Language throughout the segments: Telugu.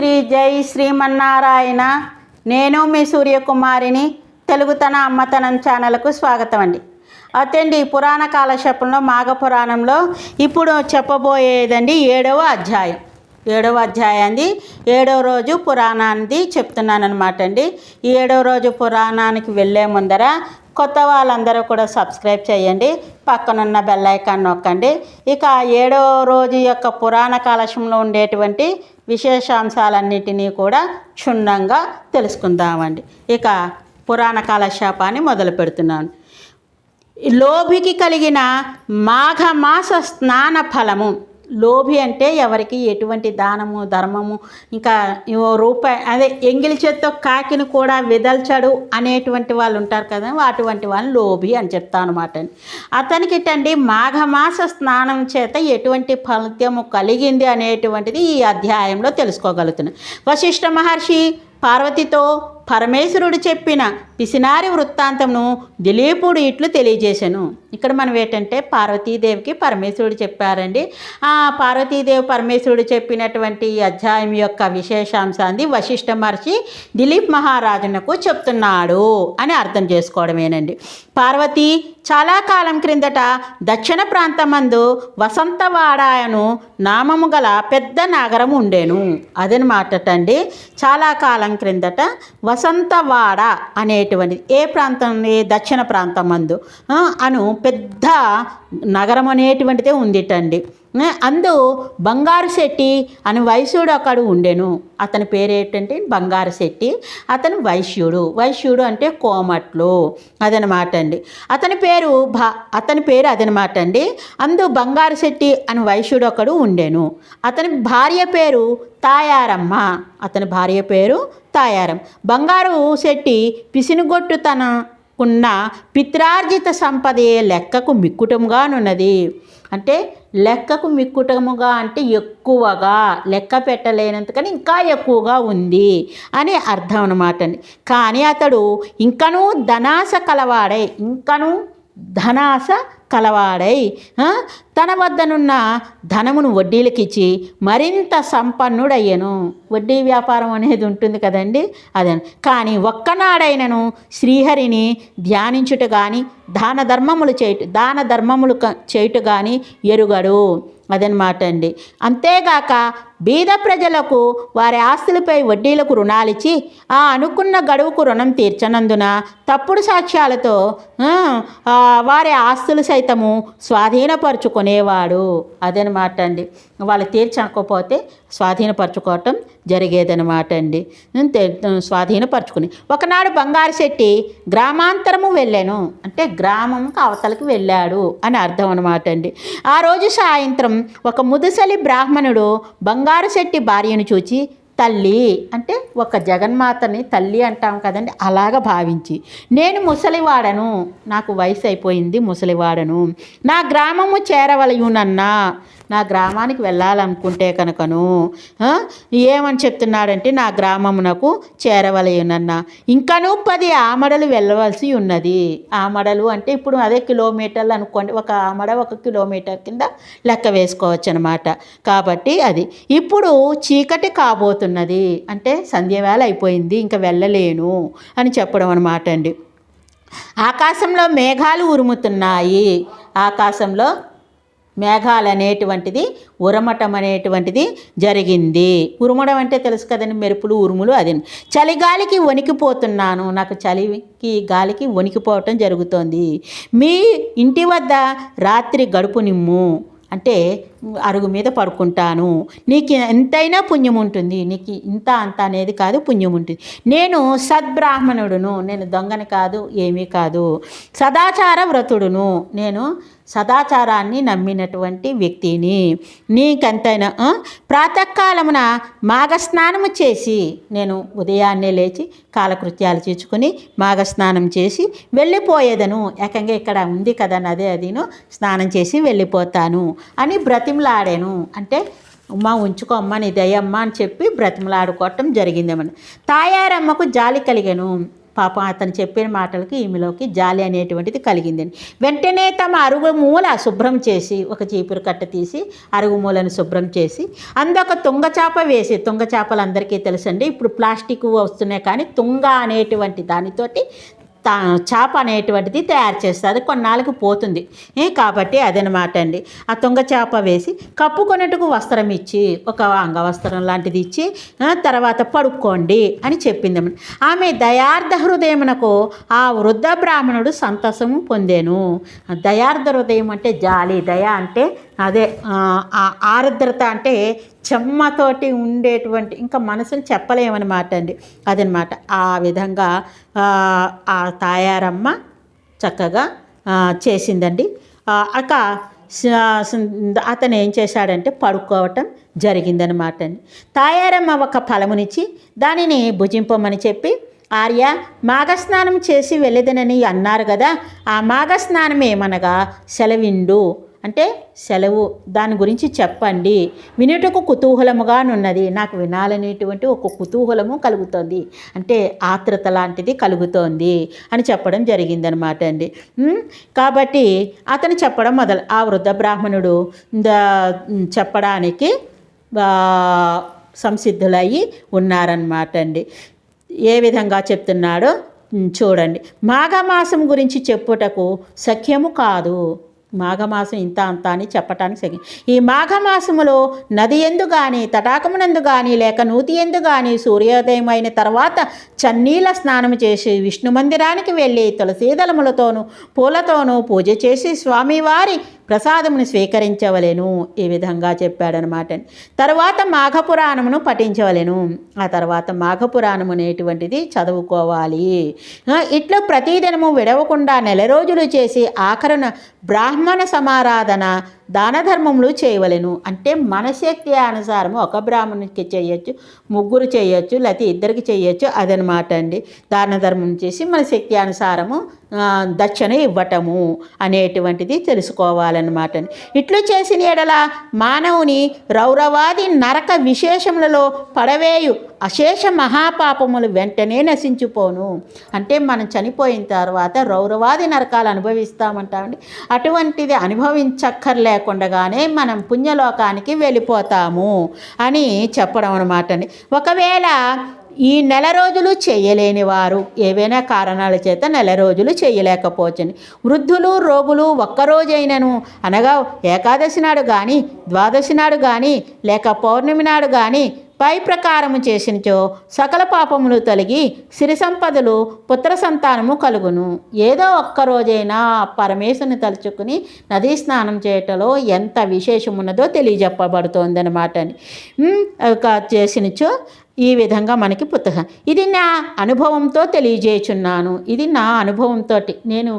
శ్రీ జై శ్రీమన్నారాయణ. నేను మీ సూర్యకుమారిని. తెలుగుతన అమ్మతనం ఛానల్కు స్వాగతం అండి. అతండి పురాణ కాలక్షేపంలో మాఘ పురాణంలో ఇప్పుడు చెప్పబోయేదండి ఏడవ అధ్యాయం. ఏడవ అధ్యాయాన్ని ఏడవ రోజు పురాణాన్ని చెప్తున్నాను అనమాట అండి ఈ ఏడవ రోజు పురాణానికి వెళ్ళే ముందర కొత్త వాళ్ళందరూ కూడా సబ్స్క్రైబ్ చేయండి. పక్కనున్న బెల్ ఐకాన్ నొక్కండి. ఇక ఏడవ రోజు యొక్క పురాణ కాలశంలో ఉండేటువంటి విశేషాంశాలన్నిటినీ కూడా క్షుణ్ణంగా తెలుసుకుందామండి. ఇక పురాణ కాలశాపాన్ని మొదలు పెడుతున్నాను. లోభికి కలిగిన మాఘమాస స్నాన ఫలము లోభి అంటే ఎవరికి ఎటువంటి దానము ధర్మము ఇంకా రూపాయి అదే ఎంగిలి చేత్తో కాకిని కూడా విదల్చడు అనేటువంటి వాళ్ళు ఉంటారు కదా అటువంటి వాళ్ళు లోభి అని చెప్తా అనమాట అతనికి ఇటండి మాఘమాస స్నానం చేత ఎటువంటి ఫలితము కలిగింది అనేటువంటిది ఈ అధ్యాయంలో తెలుసుకోగలుగుతున్నాం. వశిష్ఠ మహర్షి పార్వతితో పరమేశ్వరుడు చెప్పిన పిసినారి వృత్తాంతమును దిలీపుడు ఇట్లు తెలియజేశాను ఇక్కడ మనం ఏంటంటే పార్వతీదేవికి పరమేశ్వరుడు చెప్పారండి. ఆ పార్వతీదేవి పరమేశ్వరుడు చెప్పినటువంటి అధ్యాయం యొక్క విశేషాంశాన్ని వశిష్ఠ మహర్షి దిలీప్ మహారాజునకు చెప్తున్నాడు అని అర్థం చేసుకోవడమేనండి. పార్వతి చాలా కాలం క్రిందట దక్షిణ ప్రాంతమందు వసంతవాడాయను నామము గల పెద్ద నగరం ఉండేను. అదనమాట అండి చాలా కాలం క్రిందట వస వసంతవాడ అనేటువంటిది. ఏ ప్రాంతం? ఏ దక్షిణ ప్రాంతం అందు? అను పెద్ద నగరం అనేటువంటిదే ఉందిటండి. అందు బంగారు శెట్టి అని వైశ్యుడు అక్కడ ఉండెను. అతని పేరు ఏంటంటే బంగారు శెట్టి. అతను వైశ్యుడు. వైశ్యుడు అంటే కోమట్లు అదనమాట అండి అతని పేరు భా అతని పేరు అదనమాట అండి అందు బంగారు శెట్టి అని వైశ్యుడు ఒకడు ఉండెను. అతని భార్య పేరు తాయారమ్మ. అతని భార్య పేరు తాయారం బంగారు శెట్టి పిసినుగొట్టు తన ఉన్న పిత్రార్జిత సంపదే లెక్కకు మిక్కుటముగానున్నది అంటే లెక్కకు మిక్కుటముగా అంటే ఎక్కువగా లెక్క పెట్టలేనంతకని ఇంకా ఎక్కువగా ఉంది అని అర్థం అనమాట అండి. కానీ అతడు ఇంకనూ ధనాశ కలవాడే ఇంకనూ ధనాస కలవాడై తన వద్దనున్న ధనమును వడ్డీలకిచ్చి మరింత సంపన్నుడయ్యను. వడ్డీ వ్యాపారం అనేది ఉంటుంది కదండి. అదే. కానీ ఒక్కనాడైనను శ్రీహరిని ధ్యానించుట కానీ దాన ధర్మములు చేయుట దాన ధర్మములు క- చేయుట కానీ ఎరుగడు. అదనమాట అండి అంతేగాక బీద ప్రజలకు వారి ఆస్తులపై వడ్డీలకు రుణాలిచ్చి ఆ అనుకున్న గడువుకు రుణం తీర్చనందున తప్పుడు సాక్ష్యాలతో వారి ఆస్తులు సైతము స్వాధీనపరుచుకునేవాడు. అదనమాట అండి వాళ్ళు తీర్చకపోతే స్వాధీనపరచుకోవటం జరిగేదనమాట అండి అంతే స్వాధీనపరచుకుని ఒకనాడు బంగారు శెట్టి గ్రామాంతరము వెళ్ళాను. అంటే గ్రామంకి అవతలకి వెళ్ళాడు అని అర్థం అనమాట అండి ఆ రోజు సాయంత్రం ఒక ముదుసలి బ్రాహ్మణుడు బంగారు శెట్టి భార్యను చూచి తల్లి అంటే ఒక జగన్మాతని తల్లి అంటాం కదండి అలాగ భావించి నేను ముసలివాడను నాకు వయసు అయిపోయింది ముసలివాడను నా గ్రామము చేరవలయునన్నా నా గ్రామానికి వెళ్ళాలనుకుంటే కనుకను ఏమని చెప్తున్నాడంటే నా గ్రామమునకు చేరవలయునన్నా. ఇంకనూ పది ఆమడలు వెళ్ళవలసి ఉన్నది. ఆమడలు అంటే ఇప్పుడు అదే కిలోమీటర్లు అనుకోండి ఒక ఆమడ ఒక కిలోమీటర్ కింద లెక్క వేసుకోవచ్చు అనమాట కాబట్టి అది ఇప్పుడు చీకటి కాబోతున్నది. అంటే సంధ్యవేళ అయిపోయింది ఇంకా వెళ్ళలేను అని చెప్పడం అనమాట అండి. ఆకాశంలో మేఘాలు ఉరుముతున్నాయి. ఆకాశంలో మేఘాలు అనేటువంటిది ఉరమటం అనేటువంటిది జరిగింది. ఉరుమడం అంటే తెలుసు కదండి మెరుపులు ఉరుములు అది. చలిగాలికి వణికిపోతున్నాను. నాకు చలికి గాలికి వణికిపోవటం జరుగుతోంది. మీ ఇంటి వద్ద రాత్రి గడుపు నిమ్ము అంటే అరుగు మీద పడుకుంటాను. నీకు ఎంతైనా పుణ్యం ఉంటుంది. నీకు ఇంత అంత అనేది కాదు పుణ్యం ఉంటుంది. నేను సద్బ్రాహ్మణుడును. నేను దొంగని కాదు ఏమీ కాదు. సదాచార వ్రతుడును. నేను సదాచారాన్ని నమ్మినటువంటి వ్యక్తిని. నీకెంతైనా ప్రాతకాలమున మాఘస్నానము చేసి నేను ఉదయాన్నే లేచి కాలకృత్యాలు తీర్చుకుని మాఘస్నానం చేసి వెళ్ళిపోయేదను. ఏకంగా ఇక్కడ ఉంది కదా నదే అదిను. స్నానం చేసి వెళ్ళిపోతాను అని బ్రతిమలాడాను. అంటే అమ్మ ఉంచుకో అమ్మ నీ దయమ్మ అని చెప్పి బ్రతిమలాడుకోవటం జరిగిందేమని తాయారమ్మకు జాలి కలిగాను. పాపం అతను చెప్పిన మాటలకి ఈమెలోకి జాలి అనేటువంటిది కలిగిందని వెంటనే తమ అరుగు మూల శుభ్రం చేసి ఒక చీపురు కట్ట తీసి అరుగు మూలను శుభ్రం చేసి అందొక తుంగ చేప వేసి తుంగ చేపలు అందరికీ తెలుసండి ఇప్పుడు ప్లాస్టిక్ వస్తున్నాయి కానీ తుంగ అనేటువంటి దానితోటి తా చేప అనేటువంటిది తయారు చేస్తుంది అది కొన్నాళ్ళకి పోతుంది. కాబట్టి అదనమాట అండి. ఆ తుంగ చేప వేసి కప్పుకొనేట్టుకు వస్త్రం ఇచ్చి ఒక అంగవస్త్రం లాంటిది ఇచ్చి తర్వాత పడుకోండి అని చెప్పింది ఆమె దయార్థ హృదయమునకు ఆ వృద్ధ బ్రాహ్మణుడు సంతసము పొందాను. దయార్థ హృదయం అంటే జాలి దయ అంటే అదే ఆరుద్రత ఆర్ద్రత అంటే చెమ్మతోటి ఉండేటువంటి ఇంకా మనసుని చెప్పలేమన్నమాట అండి. అదనమాట ఆ విధంగా ఆ, తాయారమ్మ చక్కగా చేసిందండి. అక అతను ఏం చేశాడంటే పడుకోవటం జరిగిందనమాట అండి. తాయారమ్మ ఒక ఫలమునిచ్చి దానిని భుజింపమని చెప్పి ఆర్య మాఘస్నానం చేసి వెళ్ళేదనని అన్నారు కదా ఆ మాఘస్నానం ఏమనగా సెలవిండు. అంటే సెలవు. దాని గురించి చెప్పండి. వినుటకు కుతూహలముగానున్నది నాకు వినాలనేటువంటి ఒక కుతూహలము కలుగుతోంది. అంటే ఆత్రత లాంటిది కలుగుతోంది అని చెప్పడం జరిగిందనమాట అండి. కాబట్టి అతను చెప్పడం మొదలు ఆ వృద్ధ బ్రాహ్మణుడు చెప్పడానికి సంసిద్ధులయ్యి ఉన్నారనమాట అండి. ఏ విధంగా చెప్తున్నాడో చూడండి. మాఘమాసం గురించి చెప్పుటకు సఖ్యము కాదు. మాఘమాసం ఇంత అంత అని చెప్పటానికి సఖ్యం ఈ మాఘమాసములో నది ఎందు కానీ తటాకమునందు కానీ లేక నూతి ఎందు కానీ సూర్యోదయం అయిన తర్వాత చన్నీల స్నానం చేసి విష్ణు మందిరానికి వెళ్ళి తులసీదళములతోనూ పూలతోనూ పూజ చేసి స్వామివారి ప్రసాదమును స్వీకరించవలెను ఈ విధంగా చెప్పాడనమాట. తర్వాత మాఘపురాణమును పఠించవలెను. ఆ తర్వాత మాఘపురాణం అనేటువంటిది చదువుకోవాలి. ఇట్లా ప్రతిదినము విడవకుండా నెల రోజులు చేసి ఆఖరణ బ్రాహ్మణ సమారాధన దాన ధర్మములు చేయవలెను. అంటే మన శక్తి అనుసారము ఒక బ్రాహ్మణుడికి చేయొచ్చు ముగ్గురు చేయొచ్చు లేకపోతే ఇద్దరికి చేయొచ్చు అదనమాట అండి. దాన ధర్మం చేసి మన శక్తి అనుసారము దక్షిణ ఇవ్వటము అనేటువంటిది తెలుసుకోవాలన్నమాట అండి. ఇట్లు చేసిన ఎడల మానవుని రౌరవాది నరక విశేషములలో పడవేయు అశేష మహాపాపములు వెంటనే నశించిపోను. అంటే మనం చనిపోయిన తర్వాత రౌరవాది నరకాలు అనుభవిస్తామంటామండి అటువంటిది అనుభవించక్కర్లేకుండగానే మనం పుణ్యలోకానికి వెళ్ళిపోతాము అని చెప్పడం అనమాట అండి. ఒకవేళ ఈ నెల రోజులు చేయలేని వారు ఏవైనా కారణాల చేత నెల రోజులు చేయలేకపోవచ్చండి. వృద్ధులు రోగులు ఒక్కరోజైనను అనగా ఏకాదశి నాడు కానీ ద్వాదశి నాడు కానీ లేక పౌర్ణమి నాడు కానీ పై ప్రకారము చేసినచో సకల పాపములు తొలగి సిరి సంపదలు పుత్ర సంతానము కలుగును. ఏదో ఒక్క రోజైనా తలుచుకుని నదీ స్నానం చేయటంలో ఎంత విశేషమున్నదో తెలియజెప్పబడుతోందనమాట అని. ఒక చేసినచో ఈ విధంగా మనకి పుస్తకం ఇది నా అనుభవంతో తెలియజేయుచున్నాను. ఇది నా అనుభవంతో నేను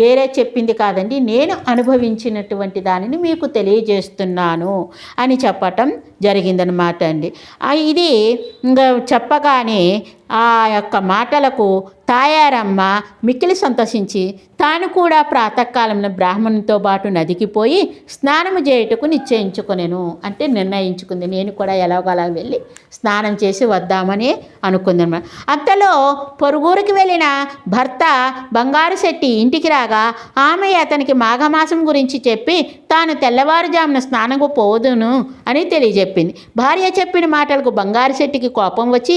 వేరే చెప్పింది కాదండి. నేను అనుభవించినటువంటి దానిని మీకు తెలియజేస్తున్నాను అని చెప్పటం జరిగిందనమాట అండి. ఇది ఇంకా చెప్పగానే ఆ యొక్క మాటలకు తాయారమ్మ మిక్కిలి సంతోషించి తాను కూడా ప్రాతకాలంలో బ్రాహ్మణునితో పాటు నదికి పోయి స్నానము చేయుటకు నిశ్చయించుకునేను అంటే నిర్ణయించుకుంది. నేను కూడా ఎలాగోలా వెళ్ళి స్నానం చేసి వద్దామని అనుకుందనమాట. అంతలో పొరుగురికి వెళ్ళిన భర్త బంగారు శెట్టి ఇంటికి రాగా ఆమె అతనికి మాఘమాసం గురించి చెప్పి తాను తెల్లవారుజామున స్నానంకు పోదును అని తెలియజెప్పింది. భార్య చెప్పిన మాటలకు బంగారు శెట్టికి కోపం వచ్చి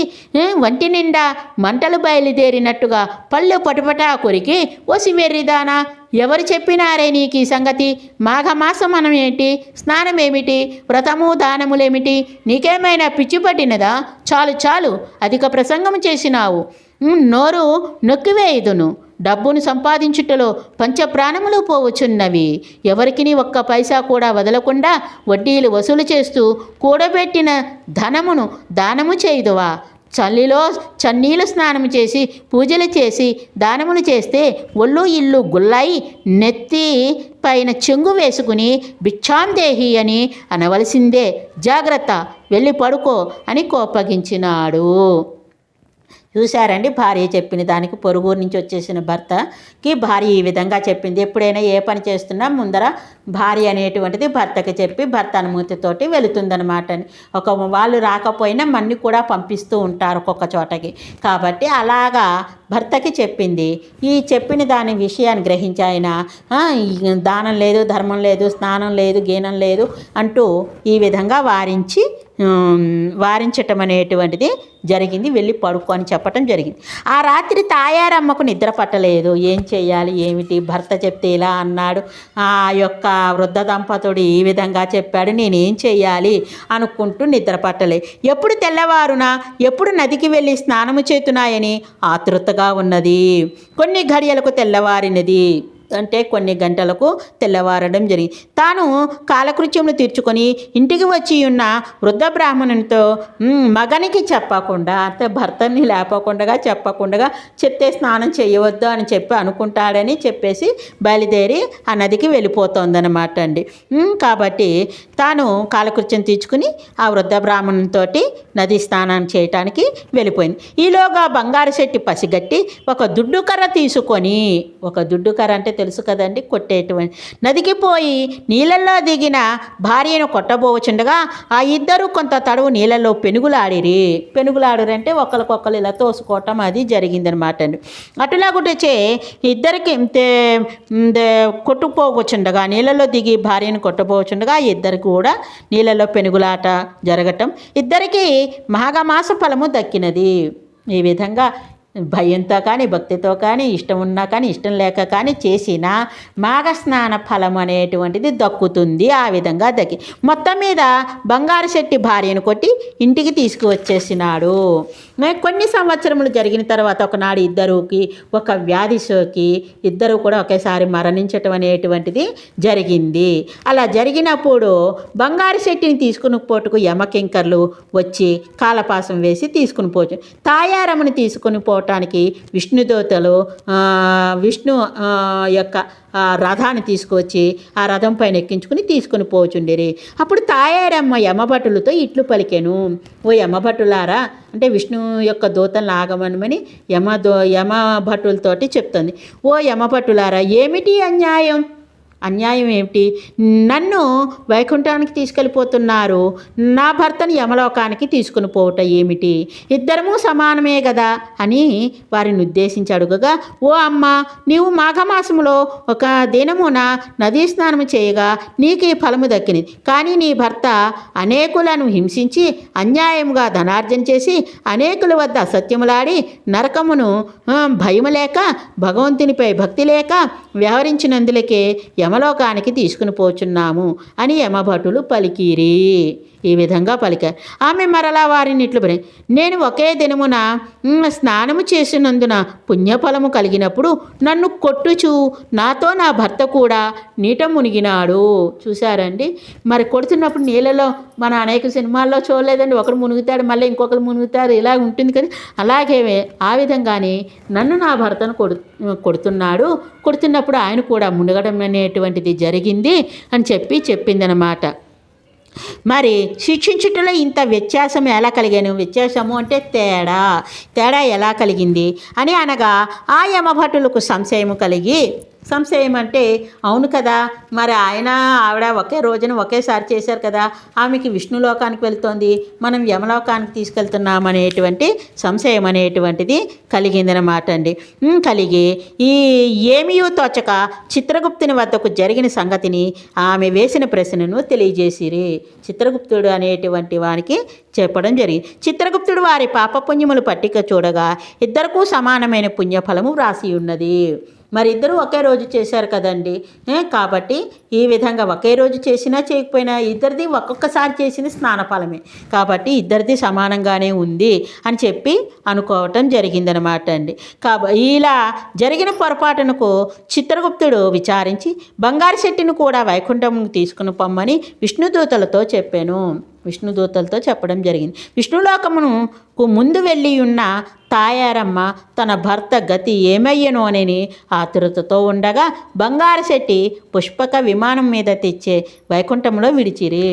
వంటి నిండా మంటలు బయలుదేరినట్టుగా పళ్ళు పటుపటా కొరికి ఓసి వెర్రిదానా? ఎవరు చెప్పినారే నీకు ఈ సంగతి? మాఘమాసం మనం ఏంటి? స్నానం ఏమిటి వ్రతము దానములేమిటి? నీకేమైనా పిచ్చి పట్టినదా? చాలు చాలు అధిక ప్రసంగం చేసినావు. నోరు నొక్కివేయుదును. డబ్బును సంపాదించుటలో పంచప్రాణములు పోవచున్నవి. ఎవరికి ఒక్క పైసా కూడా వదలకుండా వడ్డీలు వసూలు చేస్తూ కూడబెట్టిన ధనమును దానము చేయుదువా? చల్లిలో చన్నీలు స్నానం చేసి పూజలు చేసి దానములు చేస్తే ఒళ్ళు ఇల్లు గుల్లాయి నెత్తి పైన చెంగు వేసుకుని భిక్షాందేహి అని అనవలసిందే. జాగ్రత్త వెళ్ళి పడుకో అని కోపగించినాడు. చూశారండి భార్య చెప్పిన దానికి పొరుగురు నుంచి వచ్చేసిన భర్తకి భార్య ఈ విధంగా చెప్పింది. ఎప్పుడైనా ఏ పని చేస్తున్నా ముందర భార్య అనేటువంటిది భర్తకి చెప్పి భర్త అనుమతితోటి వెళుతుందనమాట ఒక వాళ్ళు రాకపోయినా మన్ని కూడా పంపిస్తూ ఉంటారు ఒక్కొక్క చోటకి. కాబట్టి అలాగా భర్తకి చెప్పింది. ఈ చెప్పిన దాని విషయాన్ని గ్రహించి ఆయన దానం లేదు ధర్మం లేదు స్నానం లేదు గీనం లేదు అంటూ ఈ విధంగా వారించి వారించటం అనేటువంటిది జరిగింది. వెళ్ళి పడుకో అని చెప్పటం జరిగింది. ఆ రాత్రి తాయారమ్మకు నిద్ర పట్టలేదు. ఏం చేయాలి? ఏమిటి? భర్త చెప్తే ఇలా అన్నాడు. ఆ యొక్క వృద్ధ దంపతుడు ఈ విధంగా చెప్పాడు. నేనేం చేయాలి? అనుకుంటూ నిద్ర పట్టలే. ఎప్పుడు తెల్లవారున ఎప్పుడు నదికి వెళ్ళి స్నానము చేతున్నాయని ఆతృతగా ఉన్నది. కొన్ని ఘడియలకు తెల్లవారినది. అంటే కొన్ని గంటలకు తెల్లవారడం జరిగింది. తాను కాలకృత్యములు తీర్చుకొని ఇంటికి వచ్చి ఉన్న వృద్ధ బ్రాహ్మణునితో మగనికి చెప్పకుండా అంటే భర్తని లేపకుండా చెప్పకుండా చెప్తే స్నానం చేయవద్దు అని చెప్పి అనుకుంటాడని చెప్పేసి బయలుదేరి ఆ నదికి వెళ్ళిపోతుందన్నమాట అండి. కాబట్టి తాను కాలకృత్యం తీర్చుకుని ఆ వృద్ధ బ్రాహ్మణునితోటి నది స్నానం చేయటానికి వెళ్ళిపోయింది. ఈలోగా బంగారు శెట్టి పసిగట్టి ఒక దుడ్డు కర్ర తీసుకొని ఒక దుడ్డు కర్ర అంటే తెలుసు కదండి కొట్టేటువంటి. నదికి పోయి నీళ్ళల్లో దిగిన భార్యను కొట్టబోవచ్చుండగా ఆ ఇద్దరు కొంత తడువు నీళ్ళలో పెనుగులాడిరి. పెనుగులాడరంటే ఒకరికొకరు ఇలా తోసుకోవటం అది జరిగిందనమాట అండి. అటులాగుటచే ఇద్దరికి కొట్టుకుపోవచ్చుండగా నీళ్ళలో దిగి భార్యను కొట్టబోచుండగా ఆ కూడా నీళ్ళలో పెనుగులాట జరగటం. ఇద్దరికి మాఘమాస ఫలము దక్కినది. ఈ విధంగా భయంతో కానీ భక్తితో కానీ ఇష్టం ఉన్నా కానీ ఇష్టం లేక కానీ చేసిన మాఘస్నాన ఫలం అనేటువంటిది దక్కుతుంది. ఆ విధంగా దక్కి మొత్తం మీద బంగారు శెట్టి భార్యను కొట్టి ఇంటికి తీసుకువచ్చేసినాడు. కొన్ని సంవత్సరములు జరిగిన తర్వాత ఒకనాడు ఇద్దరుకి ఒక వ్యాధి సోకి ఇద్దరు కూడా ఒకేసారి మరణించటం అనేటువంటిది జరిగింది. అలా జరిగినప్పుడు బంగారు శెట్టిని తీసుకుని పోటుకు యమకింకర్లు వచ్చి కాలపాసం వేసి తీసుకుని పోవచ్చు తాయారమ్మని తీసుకుని పోవటానికి విష్ణుదోతలు విష్ణుదేవతలు విష్ణు యొక్క రథాన్ని తీసుకువచ్చి ఆ రథం పైన ఎక్కించుకుని తీసుకుని పోచుండేరి అప్పుడు తాయారమ్మ యమభటులతో ఇట్లు పలికెను. ఓ యమభటులారా అంటే విష్ణు యొక్క దూతలను ఆగమనమని యమ దో యమ భటులతోటి చెప్తుంది. ఓ యమభటులారా ఏమిటి అన్యాయం? అన్యాయం ఏమిటి? నన్ను వైకుంఠానికి తీసుకెళ్ళిపోతున్నారు. నా భర్తని యమలోకానికి తీసుకుని పోవట ఏమిటి? ఇద్దరము సమానమే కదా అని వారిని ఉద్దేశించి అడుగగా ఓ అమ్మ నీవు మాఘమాసములో ఒక దినమున నదీ స్నానము చేయగా నీకు ఈ ఫలము దక్కినది కానీ నీ భర్త అనేకులను హింసించి అన్యాయముగా ధనార్జన చేసి అనేకుల వద్ద అసత్యములాడి నరకమును భయము లేక భగవంతునిపై భక్తి లేక వ్యవహరించినందులకే యమలోకానికి తీసుకుని పోచున్నాము అని యమభటులు పలికిరి. ఈ విధంగా పలికారు ఆమె మరలా వారిని ఇట్లు పలి నేను ఒకే దినమున స్నానము చేసినందున పుణ్యఫలము కలిగినప్పుడు నన్ను కొట్టుచు నాతో నా భర్త కూడా నీట మునిగినాడు. చూసారండి మరి కొడుతున్నప్పుడు నీళ్ళలో మన అనేక సినిమాల్లో చూడలేదండి ఒకరు మునుగుతాడు మళ్ళీ ఇంకొకరు మునుగుతారు ఇలా ఉంటుంది కదా? అలాగే ఆ విధంగానే నన్ను నా భర్తను కొడు కొడుతున్నాడు. కొడుతున్నప్పుడు ఆయన కూడా మునగడం అనేటువంటిది జరిగింది అని చెప్పి చెప్పిందనమాట మరి శిక్షించుటలో ఇంత వ్యత్యాసం ఎలా కలిగాను? వ్యత్యాసము అంటే తేడా. తేడా ఎలా కలిగింది? అని అనగా ఆ యమభటులకు సంశయము కలిగి సంశయం అంటే అవును కదా మరి ఆయన ఆవిడ ఒకే రోజున ఒకేసారి చేశారు కదా ఆమెకి విష్ణులోకానికి వెళ్తోంది మనం యమలోకానికి తీసుకెళ్తున్నాం అనేటువంటి సంశయం అనేటువంటిది కలిగిందనమాట అండి. కలిగి ఈ ఏమీయూ తోచక చిత్రగుప్తుని వద్దకు జరిగిన సంగతిని ఆమె వేసిన ప్రశ్నను తెలియజేసిరి. చిత్రగుప్తుడు అనేటువంటి వానికి చెప్పడం జరిగింది. చిత్రగుప్తుడు వారి పాపపుణ్యములు పట్టిక చూడగా ఇద్దరికూ సమానమైన పుణ్యఫలము వ్రాసి ఉన్నది. మరి ఇద్దరు ఒకే రోజు చేశారు కదండి. కాబట్టి ఈ విధంగా ఒకే రోజు చేసినా చేయకపోయినా ఇద్దరిది ఒక్కొక్కసారి చేసిన స్నానఫలమే. కాబట్టి ఇద్దరిది సమానంగానే ఉంది అని చెప్పి అనుకోవటం జరిగిందనమాట అండి. కాబ ఇలా జరిగిన పొరపాటునకు చిత్రగుప్తుడు విచారించి బంగారు శెట్టిని కూడా వైకుంఠం తీసుకుని పొమ్మని విష్ణుదూతలతో చెప్పాను. విష్ణుదూతలతో చెప్పడం జరిగింది. విష్ణులోకమునుకు ముందు వెళ్ళి ఉన్న తాయారమ్మ తన భర్త గతి ఏమయ్యనోనని ఆతురతతో ఉండగా బంగారు శెట్టి పుష్పక విమానం మీద తెచ్చే వైకుంఠంలో విడిచిరి.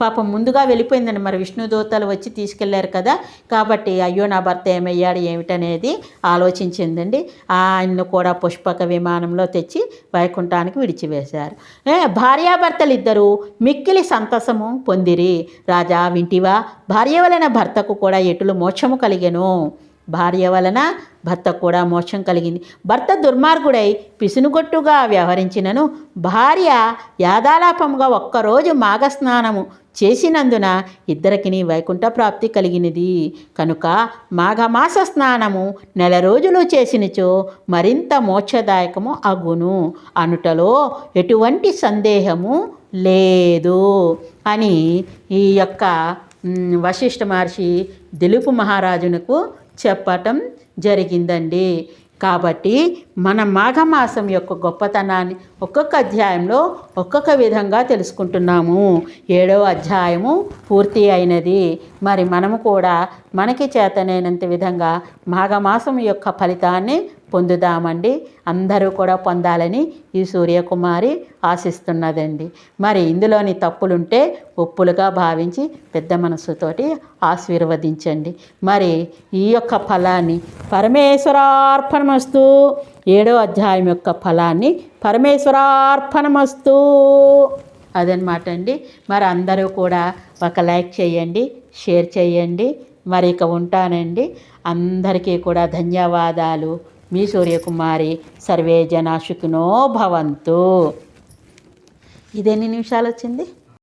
పాపం ముందుగా వెళ్ళిపోయిందండి. మరి విష్ణు దూతలు వచ్చి తీసుకెళ్ళారు కదా. కాబట్టి అయ్యో నా భర్త ఏమయ్యాడు ఏమిటనేది ఆలోచించిందండి. ఆయన్ను కూడా పుష్పక విమానంలో తెచ్చి వైకుంఠానికి విడిచివేశారు. భార్యాభర్తలు ఇద్దరు మిక్కిలి సంతసము పొందిరి. రాజా వింటివా భార్య వలన భర్తకు కూడా ఎటులు మోక్షము కలిగెను? భార్య వలన భర్త కూడా మోక్షం కలిగింది. భర్త దుర్మార్గుడై పిసునుగొట్టుగా వ్యవహరించినను భార్య యాదాలాపముగా ఒక్కరోజు మాఘస్నానము చేసినందున ఇద్దరికిని వైకుంఠ ప్రాప్తి కలిగినది. కనుక మాఘమాస స్నానము నెల రోజులు చేసినచో మరింత మోక్షదాయకము అగును. అనుటలో ఎటువంటి సందేహము లేదు అని ఈ యొక్క వశిష్ఠ మహర్షి దిలుపు మహారాజునకు చెప్పటం జరిగిందండి. కాబట్టి మన మాఘమాసం యొక్క గొప్పతనాన్ని ఒక్కొక్క అధ్యాయంలో ఒక్కొక్క విధంగా తెలుసుకుంటున్నాము. ఏడవ అధ్యాయము పూర్తి అయినది. మరి మనము కూడా మనకి చేతనైనంత విధంగా మాఘమాసం యొక్క ఫలితాన్ని పొందుదామండి. అందరూ కూడా పొందాలని ఈ సూర్యకుమారి ఆశిస్తున్నదండి. మరి ఇందులోని తప్పులుంటే ఒప్పులుగా భావించి పెద్ద మనస్సుతోటి ఆశీర్వదించండి. మరి ఈ యొక్క ఫలాన్ని పరమేశ్వరార్పణమస్తు ఏడో అధ్యాయం యొక్క ఫలాన్ని పరమేశ్వరార్పణమస్తు అదనమాట అండి మరి అందరూ కూడా ఒక లైక్ చేయండి షేర్ చేయండి. మరి ఇక ఉంటానండి. అందరికీ కూడా ధన్యవాదాలు. మీ సూర్యకుమారి సర్వే జనా సుఖినో భవంతు. ఇది ఎన్ని నిమిషాలు వచ్చింది?